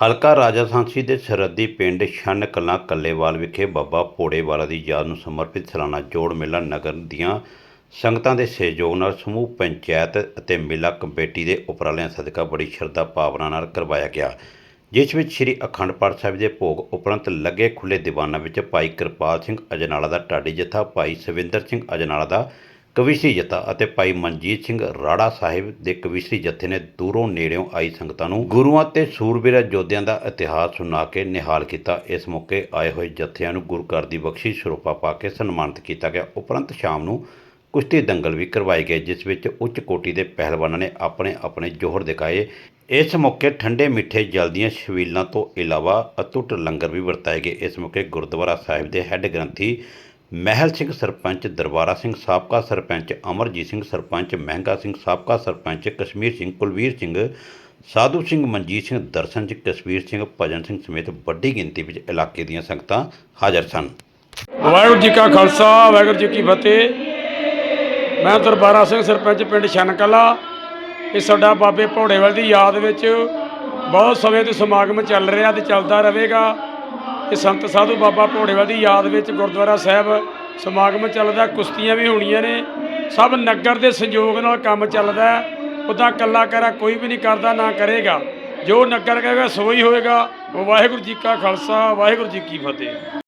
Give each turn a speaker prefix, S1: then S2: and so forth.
S1: ਹਲਕਾ ਰਾਜਾ ਸਾਂਸੀ ਦੇ ਸਰਹੱਦੀ ਪਿੰਡ ਛੰਨ ਕਲਾਂ ਕੱਲੇਵਾਲ ਵਿਖੇ ਬਾਬਾ ਭੋੜੇਵਾਲਾ ਦੀ ਯਾਦ ਨੂੰ ਸਮਰਪਿਤ ਸਾਲਾਨਾ ਜੋੜ ਮੇਲਾ ਨਗਰ ਦੀਆਂ ਸੰਗਤਾਂ ਦੇ ਸਹਿਯੋਗ ਨਾਲ ਸਮੂਹ ਪੰਚਾਇਤ ਅਤੇ ਮੇਲਾ ਕਮੇਟੀ ਦੇ ਉਪਰਾਲਿਆਂ ਸਦਕਾ ਬੜੀ ਸ਼ਰਧਾ ਭਾਵਨਾ ਨਾਲ ਕਰਵਾਇਆ ਗਿਆ, ਜਿਸ ਵਿੱਚ ਸ੍ਰੀ ਅਖੰਡ ਪਾਠ ਸਾਹਿਬ ਦੇ ਭੋਗ ਉਪਰੰਤ ਲੱਗੇ ਖੁੱਲੇ ਦੀਵਾਨਾਂ ਵਿੱਚ ਭਾਈ ਕਿਰਪਾਲ ਸਿੰਘ ਅਜਨਾਲਾ ਦਾ ਢਾਡੀ ਜਥਾ, ਭਾਈ ਸਵਿੰਦਰ ਸਿੰਘ ਅਜਨਾਲਾ ਦਾ ਕਵਿਸ਼ਰੀ ਜਥਾ ਅਤੇ ਭਾਈ ਮਨਜੀਤ ਸਿੰਘ ਰਾੜਾ ਸਾਹਿਬ ਦੇ ਕਵਿਸ਼ਰੀ ਜਥੇ ਨੇ ਦੂਰੋਂ ਨੇੜਿਓਂ ਆਈ ਸੰਗਤਾਂ ਨੂੰ ਗੁਰੂਆਂ ਤੇ ਸੂਰਬੀਰ ਯੋਧਿਆਂ ਦਾ ਇਤਿਹਾਸ ਸੁਣਾ ਕੇ ਨਿਹਾਲ ਕੀਤਾ। ਇਸ ਮੌਕੇ ਆਏ ਹੋਏ ਜਥਿਆਂ ਨੂੰ ਗੁਰੂ ਘਰ ਦੀ ਬਖਸ਼ਿਸ਼ ਸਰੂਪਾ ਪਾ ਕੇ ਸਨਮਾਨਿਤ ਕੀਤਾ ਗਿਆ। ਉਪਰੰਤ ਸ਼ਾਮ ਨੂੰ ਕੁਸ਼ਤੀ ਦੰਗਲ ਵੀ ਕਰਵਾਏ ਗਏ, ਜਿਸ ਵਿੱਚ ਉੱਚ ਕੋਟੀ ਦੇ ਪਹਿਲਵਾਨਾਂ ਨੇ ਆਪਣੇ ਆਪਣੇ ਜੋਹਰ ਦਿਖਾਏ। ਇਸ ਮੌਕੇ ਠੰਡੇ ਮਿੱਠੇ ਜਲ ਦੀਆਂ ਛਬੀਲਾਂ ਤੋਂ ਇਲਾਵਾ ਅਤੁੱਟ ਲੰਗਰ ਵੀ ਵਰਤਾਏ ਗਏ। ਇਸ ਮੌਕੇ ਗੁਰਦੁਆਰਾ ਸਾਹਿਬ ਦੇ ਹੈੱਡ ਗ੍ਰੰਥੀ ਮਹਿਲ ਸਿੰਘ ਸਰਪੰਚ ਦਰਬਾਰਾ ਸਿੰਘ, ਸਾਬਕਾ ਸਰਪੰਚ ਅਮਰਜੀਤ ਸਿੰਘ ਸਰਪੰਚ, ਮਹਿੰਗਾ ਸਿੰਘ, ਸਾਬਕਾ ਸਰਪੰਚ ਕਸ਼ਮੀਰ ਸਿੰਘ, ਕੁਲਵੀਰ ਸਿੰਘ, ਸਾਧੂ ਸਿੰਘ, ਮਨਜੀਤ ਸਿੰਘ, ਦਰਸ਼ਨ ਸਿੰਘ, ਕਸ਼ਮੀਰ ਸਿੰਘ, ਭਜਨ ਸਿੰਘ ਸਮੇਤ ਵੱਡੀ ਗਿਣਤੀ ਵਿੱਚ ਇਲਾਕੇ ਦੀਆਂ ਸੰਗਤਾਂ ਹਾਜ਼ਰ ਸਨ।
S2: ਵਾਹਿਗੁਰੂ ਜੀ ਕਾ ਖਾਲਸਾ, ਵਾਹਿਗੁਰੂ ਜੀ ਕੀ ਫਤਿਹ। ਮੈਂ ਦਰਬਾਰਾ ਸਿੰਘ ਸਰਪੰਚ ਪਿੰਡ ਛਨਕਲਾ। ਇਹ ਸਾਡਾ ਬਾਬੇ ਭੌੜੇਵਾਲ ਦੀ ਯਾਦ ਵਿੱਚ ਬਹੁਤ ਸਮੇਂ ਤੋਂ ਸਮਾਗਮ ਚੱਲ ਰਿਹਾ ਤੇ ਚੱਲਦਾ ਰਹੇਗਾ। ਇਹ ਸੰਤ ਸਾਧੂ ਬਾਬਾ ਭੋੜੇਵਾਲ ਦੀ ਯਾਦ ਵਿੱਚ ਗੁਰਦੁਆਰਾ ਸਾਹਿਬ ਸਮਾਗਮ ਚੱਲਦਾ, ਕੁਸ਼ਤੀਆਂ ਵੀ ਹੋਣੀਆਂ ਨੇ। ਸਭ ਨਗਰ ਦੇ ਸੰਯੋਗ ਨਾਲ ਕੰਮ ਚੱਲਦਾ ਉਹਦਾ ਕੱਲਾ ਕਰਾ ਕੋਈ ਵੀ ਨਹੀਂ ਕਰਦਾ, ਨਾ ਕਰੇਗਾ। ਜੋ ਨਗਰ ਕਹੇਗਾ, ਸੋ ਹੀ ਹੋਏਗਾ। ਵਾਹਿਗੁਰੂ ਜੀ ਕਾ ਖਾਲਸਾ, ਵਾਹਿਗੁਰੂ ਜੀ ਕੀ ਫਤਿਹ।